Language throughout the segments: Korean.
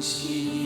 心。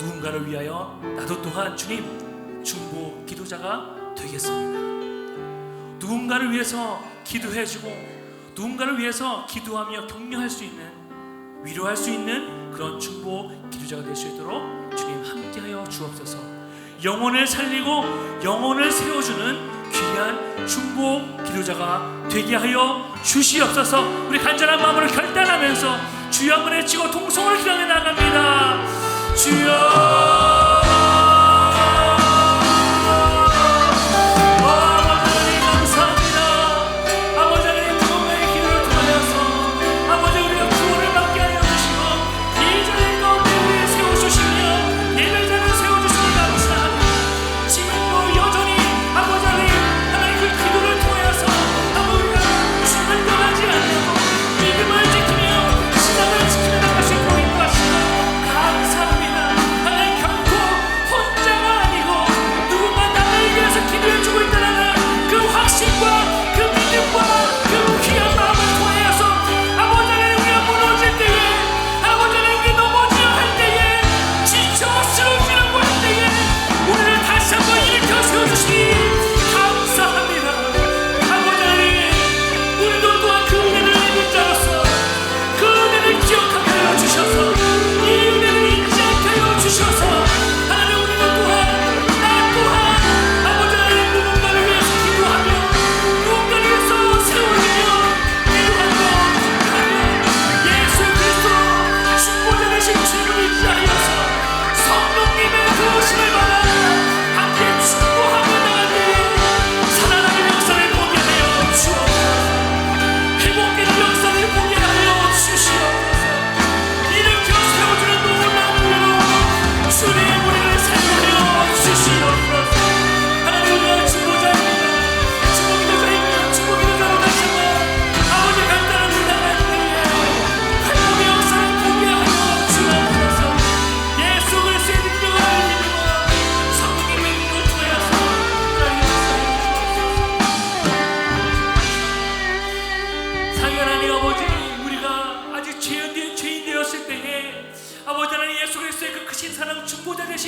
누군가를 위하여 나도 또한 주님 중보 기도자가 되겠습니다. 누군가를 위해서 기도해주고 누군가를 위해서 기도하며 격려할 수 있는 위로할 수 있는 그런 중보 기도자가 될 수 있도록 주님 함께하여 주옵소서. 영혼을 살리고 영혼을 세워주는 귀한 중보 기도자가 되게 하여 주시옵소서. 우리 간절한 마음으로 결단하면서 주여 한번 외치고 동성을 기도하 나갑니다. 去啊。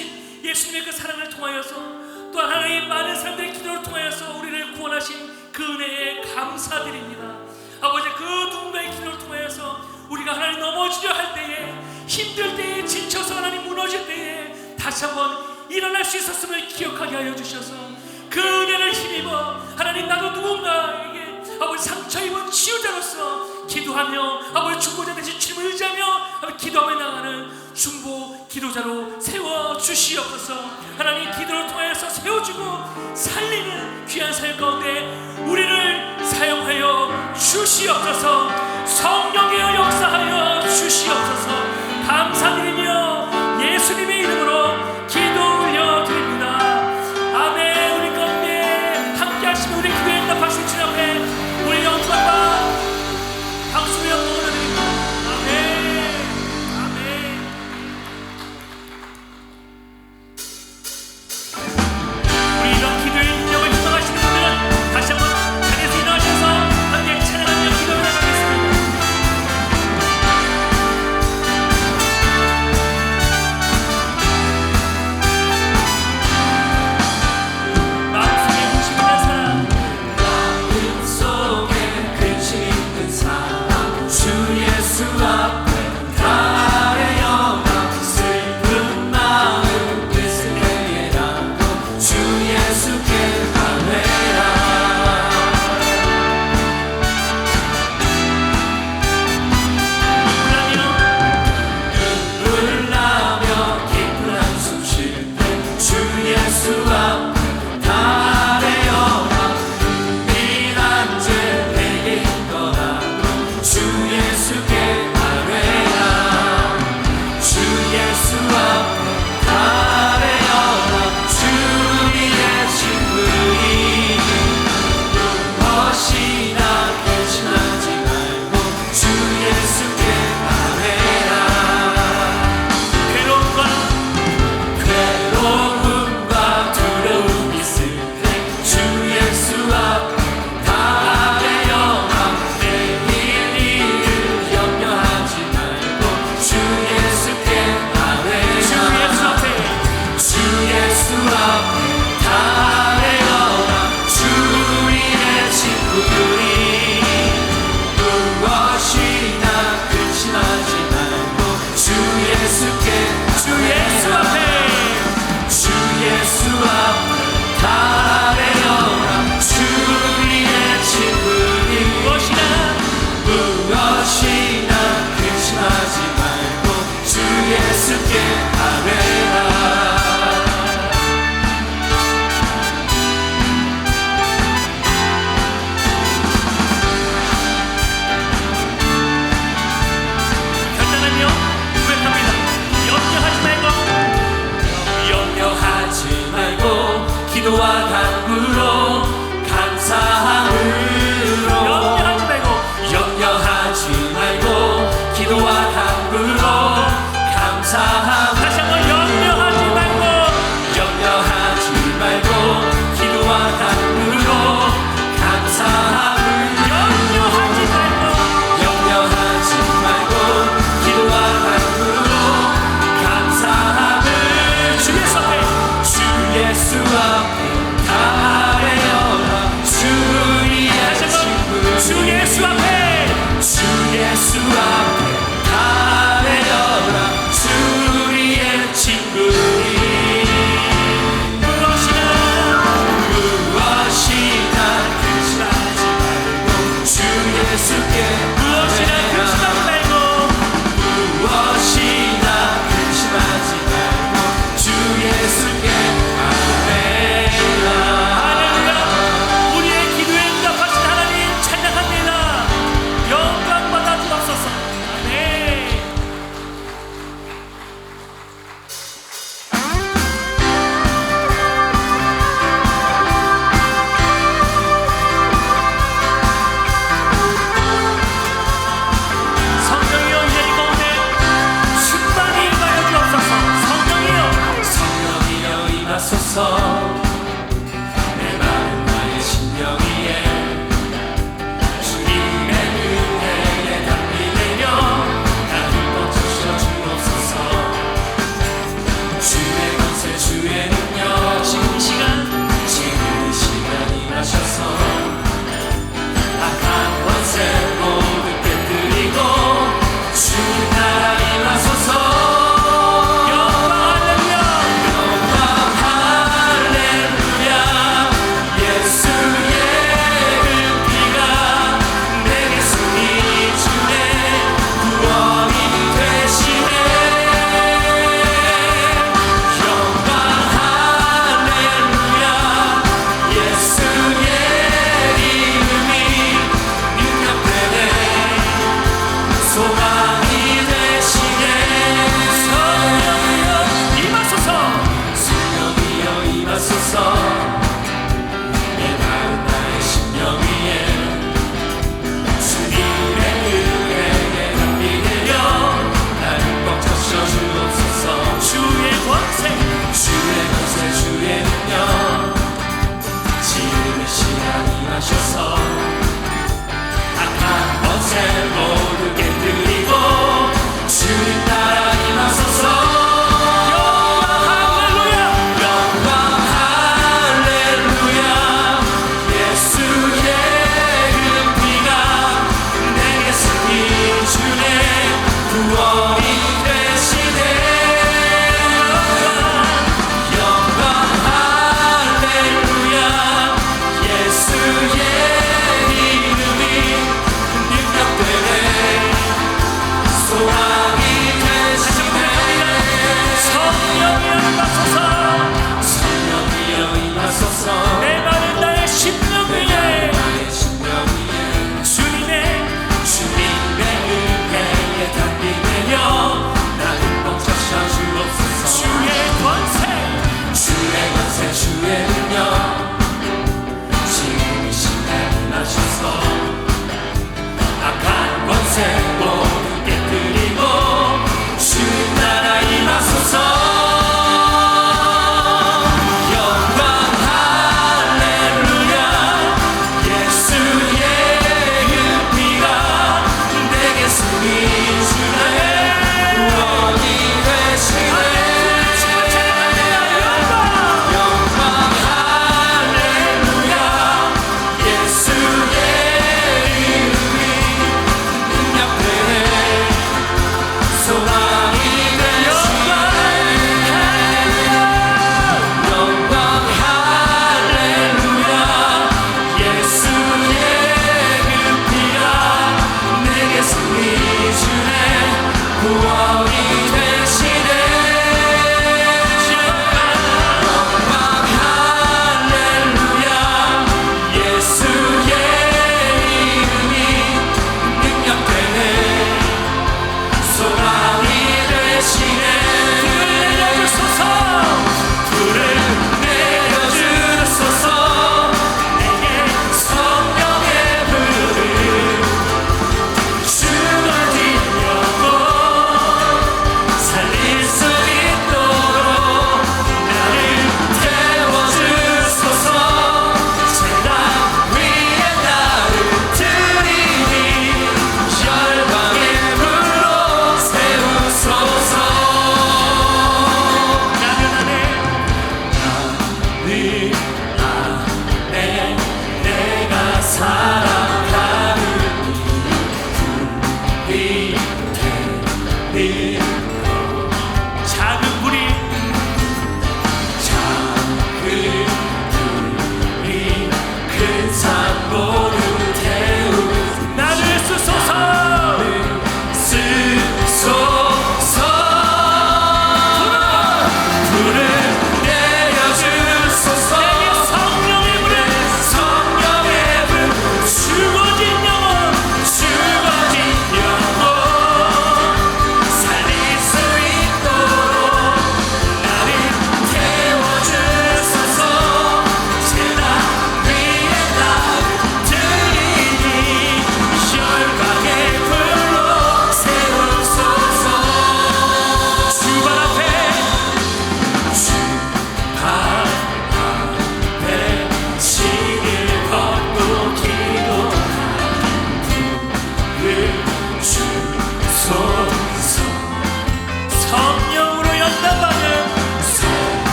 주신 예수님의 그 사랑을 통하여서 또 하나님 많은 사람들의 기도를 통하여서 우리를 구원하신 그 은혜에 감사드립니다. 아버지 그 누군가의 기도를 통하여서 우리가 하나님 넘어지려 할 때에 힘들 때에 지쳐서 하나님 무너질 때에 다시 한번 일어날 수 있었음을 기억하게 하여 주셔서 그 은혜를 힘입어 하나님 나도 누군가 아버지 상처 입은 치유자로서 기도하며 아버지 중보자 대신 주님을 의지하며 아버지 기도하며 나가는 중보 기도자로 세워 주시옵소서. 하나님 기도를 통하여서 세워주고 살리는 귀한 삶 가운데 우리를 사용하여 주시옵소서. 성령의 역사하여 주시옵소서. 감사드리며 예수님의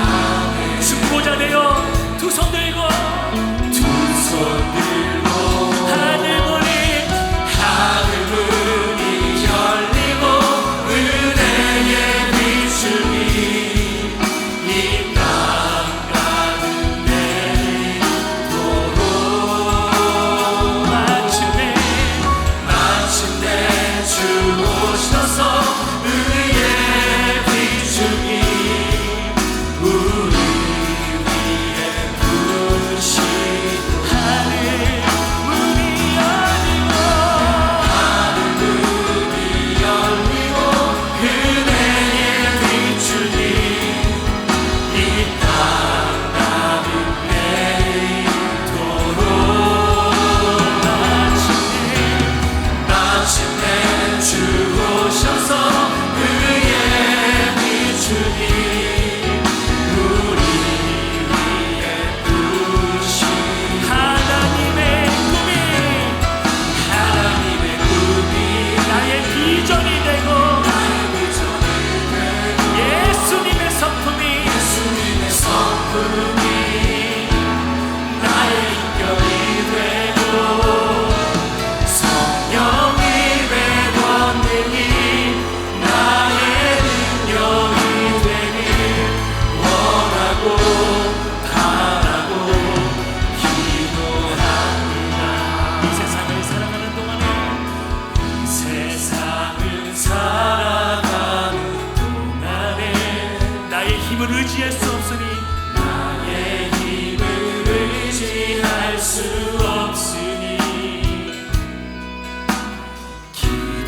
하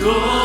기